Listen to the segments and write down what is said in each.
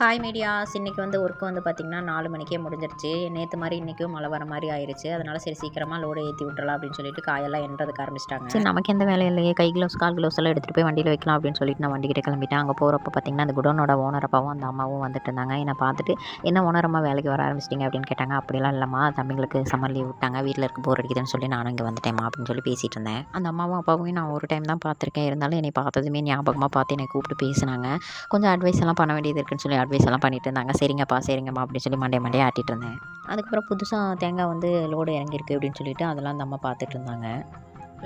Hi medias இன்றைக்கி வந்து work வந்து பார்த்திங்கன்னா நாலு மணிக்கே முடிஞ்சிருச்சு. நேற்று மாதிரி இன்றைக்கும் மழை வர மாதிரி ஆயிடுச்சு அதனால் சரி சீக்கிரமாக லோடு ஏற்றி விட்டுறலாம் அப்படின்னு சொல்லிட்டு காயெல்லாம் எண்றதுக்கு ஆரம்பிச்சிட்டாங்க. சரி நமக்கு எந்த வேலையும் இல்லையே. கை க்ளவுஸ் கால் க்ளவுஸ் எல்லாம் எடுத்துகிட்டு போய் வண்டியில் வைக்கலாம் அப்படின்னு சொல்லிட்டு நான் வண்டிக்கிட்ட கிளம்பிட்டேன். அங்கே போகிறப்ப பார்த்தீங்கன்னா அந்த குடோனோட ஓனர் அப்பாவும் அந்த அம்மாவும் வந்துட்டு இருந்தாங்க. என்னை பார்த்துட்டு என்ன ஓனர் அம்மா வேலைக்கு வர ஆரம்பிச்சிட்டிங்க? அப்படின்னு கேட்டாங்க. அப்படிலாம் இல்லைம்மா. தம்பிங்களுக்கு சம்மர் லீவ் விட்டாங்க. வீட்டில் இருக்க போர் அடிக்குதுன்னு சொல்லி நானும் இங்கே வந்துட்டேம்மா அப்படின்னு சொல்லி பேசிகிட்டு இருந்தேன். அந்த அம்மாவும் அப்பாவும் நான் ஒரு டைம் தான் பார்த்துருக்கேன். இருந்தாலும் என்னை பார்த்ததுமே ஞாபகமாக பார்த்து என்னை கூப்பிட்டு பேசினாங்க. கொஞ்சம் அட்வைஸ் எல்லாம் பண்ண வேண்டியது இருக்குன்னு சொல்லி அட்வைஸ் எல்லாம் பண்ணிட்டு இருந்தாங்க. சரிங்கப்பா சரிங்கம்மா அப்படின்னு சொல்லி மண்டே மண்டே ஆட்டிட்டு இருந்தேன். அதுக்கப்புறம் புதுசாக தேங்காய் வந்து லோடு இறங்கியிருக்கு அப்படின்னு சொல்லிட்டு அதெல்லாம் அந்த அம்மா பார்த்துட்டு இருந்தாங்க.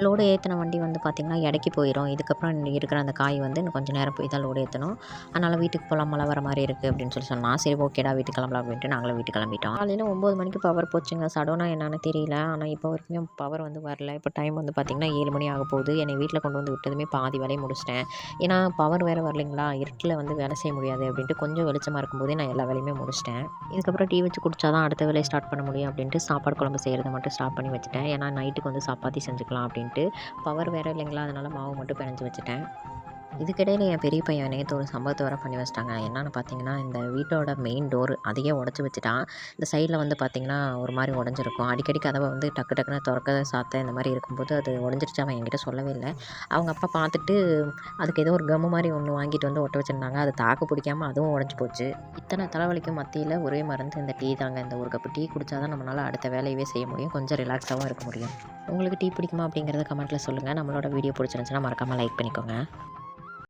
லோடு ஏற்றின வண்டி வந்து பார்த்திங்கன்னா இடைக்கு போயிடும் இதுக்கப்புறம் இருக்கிற அந்த காய் வந்து இன்னும் கொஞ்சம் நேரம் போய் தான் லோடு ஏற்றணும் அதனால் வீட்டுக்கு போகலாம் மழை வர மாதிரி இருக்குது அப்படின்னு சொல்லி சொன்னால் சரி ஓகேடா வீட்டுக்கு கிளம்பலாம் அப்படின்ட்டு நாங்களும் வீட்டுக்கு கிளம்பிட்டோம். காலையில் ஒம்பது மணிக்கு பவர் போச்சுங்க. சடோனா என்னென்னு தெரியல. ஆனால் இப்போ வரைக்கும் பவர் வந்து வரல. இப்போ டைம் வந்து பார்த்திங்கன்னா ஏழு மணி ஆக போகுது. என்னை வீட்டில் கொண்டு வந்து விட்டதுமே பாதி வேலையை முடிச்சிட்டேன். ஏன்னா பவர் வேறு வரலைங்களா? இருட்டில் வந்து வேலை செய்ய முடியாது அப்படின்ட்டு கொஞ்சம் வெளிச்சமாக இருக்கும்போதே நான் எல்லா வேலையுமே முடிச்சிட்டேன். இதுக்கப்புறம் டீ வச்சு குடிச்சா தான் அடுத்த வேலையை ஸ்டார்ட் பண்ண முடியும் அப்படின்ட்டு சாப்பாடு குழம்பு செய்கிறத மட்டும் ஸ்டார்ட் பண்ணி வச்சுட்டேன். ஏன்னா நைட்டுக்கு வந்து சப்பாத்தி செஞ்சுக்கலாம் அப்படின்னு அப்படின்ட்டு பவர் வேறு இல்லைங்களா? அதனால் மாவு மட்டும் பிணைஞ்சி வச்சுட்டேன். இதுக்கிடையில் என் பெரிய பையன் நேற்று ஒரு சம்பவத்தை வர பண்ணி வச்சிட்டாங்க. என்னென்னு பார்த்தீங்கன்னா இந்த வீட்டோட மெயின் டோர் அதையே உடச்சி வச்சுட்டான். இந்த சைடில் வந்து பார்த்திங்கன்னா ஒரு மாதிரி உடஞ்சிருக்கும். அடிக்கடி கதவை வந்து டக்கு டக்குன்னு திறக்க சாத்த இந்த மாதிரி இருக்கும்போது அது உடஞ்சிருச்சு. அவன் என்கிட்ட சொல்லவே இல்லை. அவங்க அப்பா பார்த்துட்டு அதுக்கு ஏதோ ஒரு கம்மு மாதிரி ஒன்று வாங்கிட்டு வந்து ஒட்ட வச்சுருந்தாங்க. அது தாக்கு பிடிக்காம அதுவும் உடஞ்சி போச்சு. இத்தனை தலைவலிக்கும் மத்தியில் ஒரே மருந்து இந்த டீ தாங்க. இந்த ஒரு கப்பு டீ குடித்தா தான் நம்மளால் அடுத்த வேலையவே செய்ய முடியும். கொஞ்சம் ரிலாக்ஸாகவும் இருக்க முடியும். உங்களுக்கு டீ பிடிக்குமா அப்படிங்கிறத கமெண்ட்டில் சொல்லுங்கள் நம்மளோட வீடியோ பிடிச்சிருந்துச்சுன்னா மறக்காமல் லைக் பண்ணிக்கோங்க.